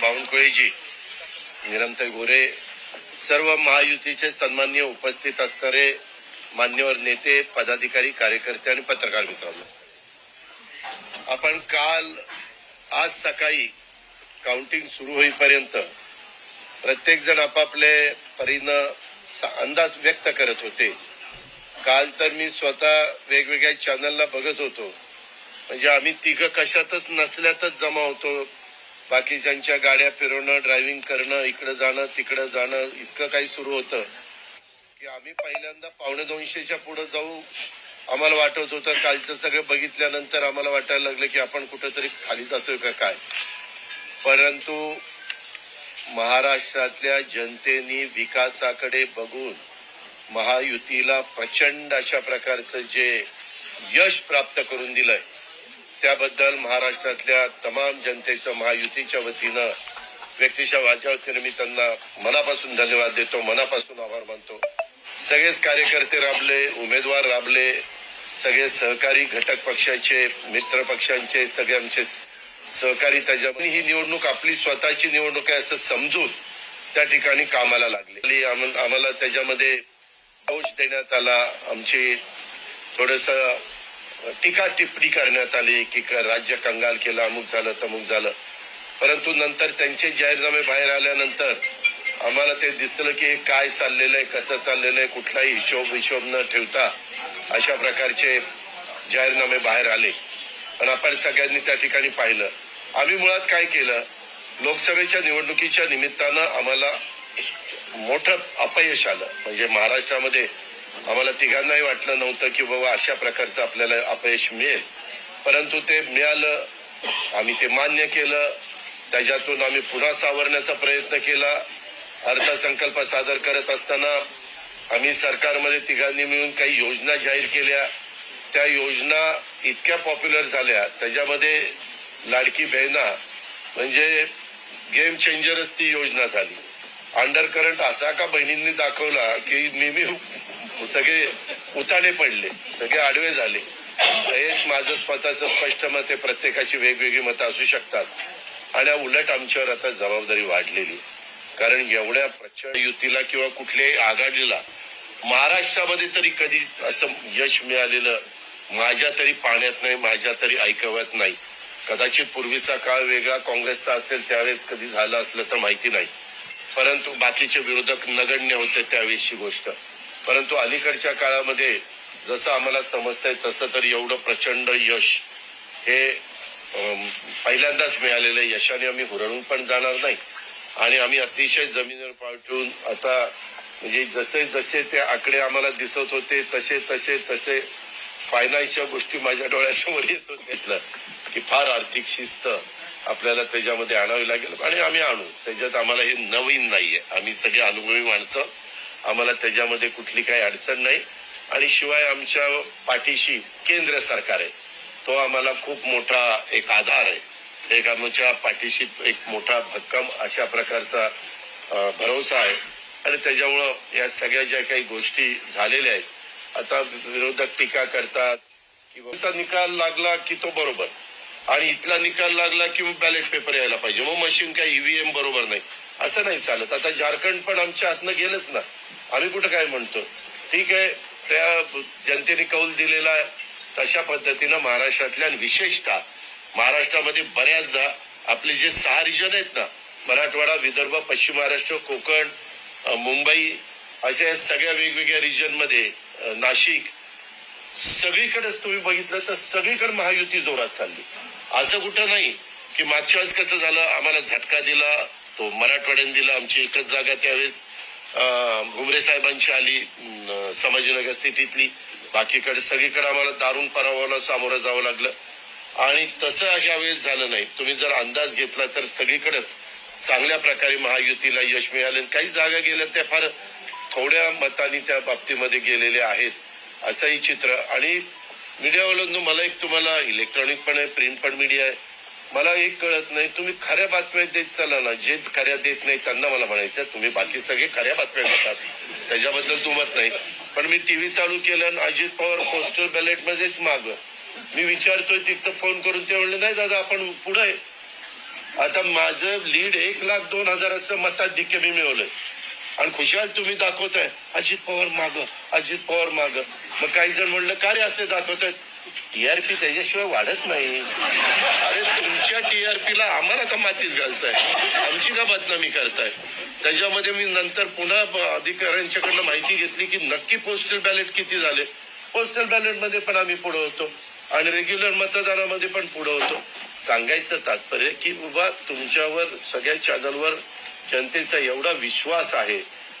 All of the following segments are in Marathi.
बावनकुळेजी निरंतर गोरे सर्व महायुतीचे सन्मान्य उपस्थित असणारे मान्यवर नेते पदाधिकारी कार्यकर्ते आणि पत्रकार मित्रांनो. आपण काल आज सकाळी काउंटिंग सुरू होईपर्यंत प्रत्येक जण आपापले परीनं अंदाज व्यक्त करत होते. काल तर मी स्वतः वेगवेगळ्या चॅनलला बघत होतो. म्हणजे आम्ही तिघं कशातच नसल्यातच जमा होतो. बाकीच्यांच्या गाड्या फिरवणं ड्रायव्हिंग करणं इकडं जाणं तिकडं जाणं इतकं काही सुरू होतं की आम्ही पहिल्यांदा पावणे दोनशेच्या पुढे जाऊ आम्हाला वाटत होतं कालचं सगळं बघितल्यानंतर आम्हाला वाटायला लागलं की आपण कुठंतरी खाली जातोय का काय. परंतु महाराष्ट्रातल्या जनतेने विकासाकडे बघून महायुतीला प्रचंड अशा प्रकारचं जे यश प्राप्त करून दिलंय त्याबद्दल महाराष्ट्रातल्या तमाम जनतेचं महायुतीच्या वतीनं व्यक्तिशा माझ्या वतीनं मी त्यांना मनापासून धन्यवाद देतो मनापासून आभार मानतो. सगळेच कार्यकर्ते राबले उमेदवार राबले सगळे सहकारी घटक पक्षाचे मित्र पक्षांचे सगळे आमचे सहकारी त्याच्यामध्ये. ही निवडणूक आपली स्वतःची निवडणूक आहे असं समजून त्या ठिकाणी कामाला लागले. आम- आम्हाला त्याच्यामध्ये दोष देण्यात आला. आमची थोडस टीका टिप्पणी करण्यात आली की क- राज्य कंगाल केलं अमुक झालं तमुक झालं. परंतु नंतर त्यांचे जाहीरनामे बाहेर आल्यानंतर आम्हाला ते दिसलं की काय चाललेलं आहे कसं चाललेलं आहे कुठलाही हिशोब हिशोब न ठेवता अशा प्रकारचे जाहीरनामे बाहेर आले. पण आपण सगळ्यांनी त्या ठिकाणी पाहिलं. आम्ही मुळात काय केलं? लोकसभेच्या निवडणुकीच्या निमित्तानं आम्हाला मोठं अपयश आलं. म्हणजे महाराष्ट्रामध्ये आम्हाला तिघांनाही वाटलं नव्हतं की बाबा अशा प्रकारचं आपल्याला अपयश मिळेल. परंतु ते मिळालं. आम्ही ते मान्य केलं. त्याच्यातून आम्ही पुन्हा सावरण्याचा प्रयत्न केला. अर्थसंकल्प सादर करत असताना आम्ही सरकारमध्ये तिघांनी मिळून काही योजना जाहीर केल्या. त्या योजना इतक्या पॉप्युलर झाल्या. त्याच्यामध्ये लाडकी बहिणा म्हणजे गेम चेंजरच ती योजना झाली. अंडर करंट असा का बहिणींनी दाखवला की मी मी हो, सगळे उताने पडले सगळे आडवे झाले. हेच माझं स्वतःचं स्पष्ट मत आहे प्रत्येकाची वेगवेगळी मतं असू शकतात. आणि उलट आमच्यावर आता जबाबदारी वाढलेली कारण एवढ्या प्रचंड युतीला किंवा कुठल्याही आघाडीला महाराष्ट्रामध्ये तरी कधी असं यश मिळालेलं माझ्या तरी पाण्यात नाही माझ्या तरी ऐकवत नाही. कदाचित पूर्वीचा काळ वेगळा काँग्रेसचा असेल त्यावेळेस कधी झालं असलं तर माहिती नाही. परंतु बाकीचे विरोधक नगण्य होते त्यावेळेसची गोष्ट. परंतु अलीकडच्या काळामध्ये जसं आम्हाला समजतंय तसं तर एवढं प्रचंड यश हे पहिल्यांदाच मिळालेलं यशाने आम्ही हुरळून पण जाणार नाही. आणि आम्ही अतिशय जमिनीवर पाठवून आता म्हणजे जसे जसे ते आकडे आम्हाला दिसत होते तसे तसे तसे फायनान्शियल गोष्टी माझ्या डोळ्यासमोर येत होत्या. की फार आर्थिक शिस्त आपल्याला त्याच्यामध्ये आणावी लागेल आणि आम्ही आणू. त्याच्यात आम्हाला हे नवीन नाहीये. आम्ही सगळे अनुभवी माणसं आम्हाला त्याच्यामध्ये कुठली काही अडचण नाही. आणि शिवाय आमच्या पाठीशी केंद्र सरकार आहे. तो आम्हाला खूप मोठा एक आधार आहे. एक आमच्या पाठीशी एक मोठा भक्कम अशा प्रकारचा भरोसा आहे. आणि त्याच्यामुळं या सगळ्या ज्या काही गोष्टी झालेल्या आहेत आता विरोधक टीका करतात किंवा निकाल लागला की तो बरोबर. आणि इथला निकाल लागला की मग बॅलेट पेपर यायला पाहिजे. मग मशीन काय ईव्हीएम बरोबर नाही. असं नाही चालत. आता झारखंड पण आमच्या हातनं गेलंच ना. आम्ही कुठं काय म्हणतो? ठीक आहे त्या जनतेने कौल दिलेला आहे. तशा पद्धतीनं महाराष्ट्रातल्या विशेषतः महाराष्ट्रामध्ये बऱ्याचदा आपले जे सहा रिजन आहेत ना मराठवाडा विदर्भ पश्चिम महाराष्ट्र कोकण मुंबई अशा सगळ्या वेगवेगळ्या रिजनमध्ये नाशिक सगळीकडेच तुम्ही बघितलं तर सगळीकडे महायुती जोरात चालली. असं कुठं नाही की मागच्या वेळेस कसं झालं आम्हाला झटका दिला तो मराठवाड्याने दिला आमची एकच जागा त्यावेळेस. घुमरे साहेबांची आली संभाजीनगर सिटीतली. बाकीकडे सगळीकडे आम्हाला दारुण पराभवाला सामोरं जावं लागलं. आणि तसं ह्या वेळेस झालं नाही. तुम्ही जर अंदाज घेतला तर सगळीकडेच चांगल्या प्रकारे महायुतीला यश मिळाले आणि काही जागा गेल्या त्या फार थोड्या मतांनी त्या बाबतीमध्ये गेलेल्या आहेत असंही चित्र. आणि मीडियावाल्यांनो मला एक तुम्हाला इलेक्ट्रॉनिक पण आहे प्रिंट पण मीडिया आहे. मला एक कळत नाही तुम्ही खऱ्या बातम्या देत चाला ना. जे खऱ्या देत नाही त्यांना मला म्हणायचं तुम्ही बाकी सगळे खऱ्या बातम्या देतात. त्याच्याबद्दल दुमत नाही. पण मी टीव्ही चालू केलं आणि अजित पवार पोस्टल बॅलेट मध्येच माग. मी विचारतोय तिथं फोन करून ते म्हणले नाही दादा आपण पुढे आहे. आता माझं लीड एक लाख दोन हजाराचं मताधिक्य मी मिळवलंय. आणि खुशाल तुम्ही दाखवताय अजित पवार माग अजित पवार माग. मग काही जण म्हणलं का रे असे दाखवतायत? टीआरपी त्याच्याशिवाय वाढत नाही. अरे तुमच्या टीआरपीला आम्हाला का मातीत घालताय? आमची का बदनामी करताय? त्याच्यामध्ये मी नंतर पुन्हा अधिकाऱ्यांच्याकडनं माहिती घेतली की नक्की पोस्टल बॅलेट किती झाले. पोस्टल बॅलेटमध्ये पण आम्ही पुढे होतो. आणि रेग्युलर मतदानामध्ये पण पुढे होतो. सांगायचं तात्पर्य की बाबा तुमच्यावर सगळ्या चॅनलवर जनतेचा एवढा विश्वास आहे.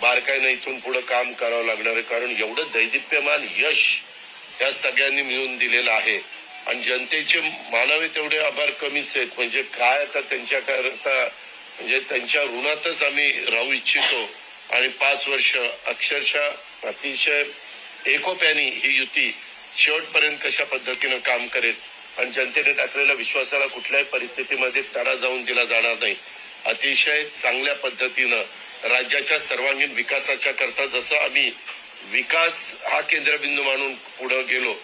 बारकाईनं इथून पुढे काम करावं लागणार आहे. कारण एवढं दैदिप्यमान यश या सगळ्यांनी मिळून दिलेलं आहे. आणि जनतेचे मानावे तेवढे आभार कमीच आहेत. म्हणजे काय आता त्यांच्याकरता म्हणजे त्यांच्या ऋणातच आम्ही राहू इच्छितो. आणि पाच वर्ष अक्षरशः अतिशय एकोप्याने ही युती शेवटपर्यंत कशा पद्धतीनं काम करेल? आणि जनतेने टाकलेल्या विश्वासाला कुठल्याही परिस्थितीमध्ये तडा जाऊन दिला जाणार नाही. अतिशय चांगल्या पद्धतीनं राज्याच्या सर्वांगीण विकासाच्या करता जसं आम्ही विकास हा केंद्रबिंदू मानून पुढे गेलो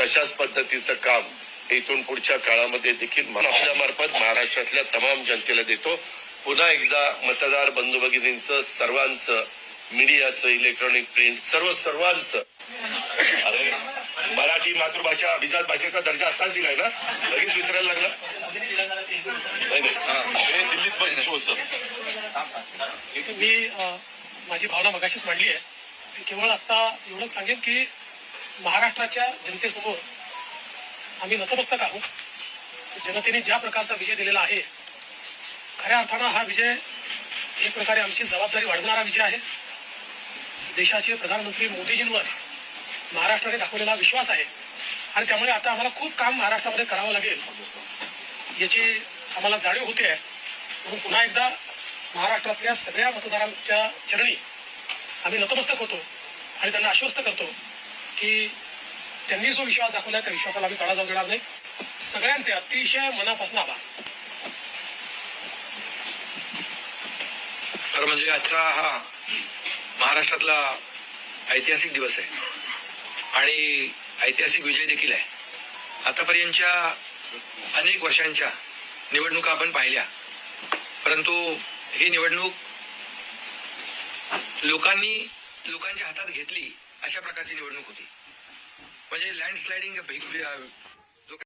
तशाच पद्धतीचं काम इथून पुढच्या काळामध्ये देखील आपल्यामार्फत महाराष्ट्रातल्या तमाम जनतेला देतो. पुन्हा एकदा मतदार बंधू भगिनींचं सर्वांचं मीडियाचं इलेक्ट्रॉनिक प्रिंट सर्व सर्वांचं मराठी मातृभाषा अभिजात भाषेचा दर्जा आताच दिलाय ना? लगेच विसरायला लागला? नाही नाही. दिल्लीत पण मी माझी भावना मगाशीच मांडली आहे. केवळ आता एवढंच सांगेन की महाराष्ट्राच्या जनतेसमोर आम्ही नतमस्तक आहोत. जनतेने ज्या प्रकारचा विजय दिलेला आहे खऱ्या अर्थानं हा विजय एक प्रकारे आमची जबाबदारी वाढवणारा विजय आहे. देशाचे प्रधानमंत्री मोदीजींवर महाराष्ट्राने दाखवलेला विश्वास आहे. आणि त्यामुळे आता आम्हाला खूप काम महाराष्ट्रामध्ये करावं लागेल. याची आम्हाला जाणीव होते. आहे म्हणून पुन्हा एकदा महाराष्ट्रातल्या सगळ्या मतदारांच्या चरणी आम्ही नतमस्तक होतो आणि त्यांना आश्वस्त करतो की त्यांनी जो विश्वास दाखवलाय त्या विश्वासाला आम्ही तडा जाऊ देणार नाही. सगळ्यांचे अतिशय मनापासून आभार. खरं म्हणजे आजचा हा महाराष्ट्रातला ऐतिहासिक दिवस आहे. आणि ऐतिहासिक विजय देखील आहे. आतापर्यंतच्या अनेक वर्षांच्या निवडणुका आपण पाहिल्या. परंतु ही निवडणूक लोकांनी लोकांच्या हातात घेतली अशा प्रकारची निवडणूक होती. म्हणजे लँडस्लायडिंग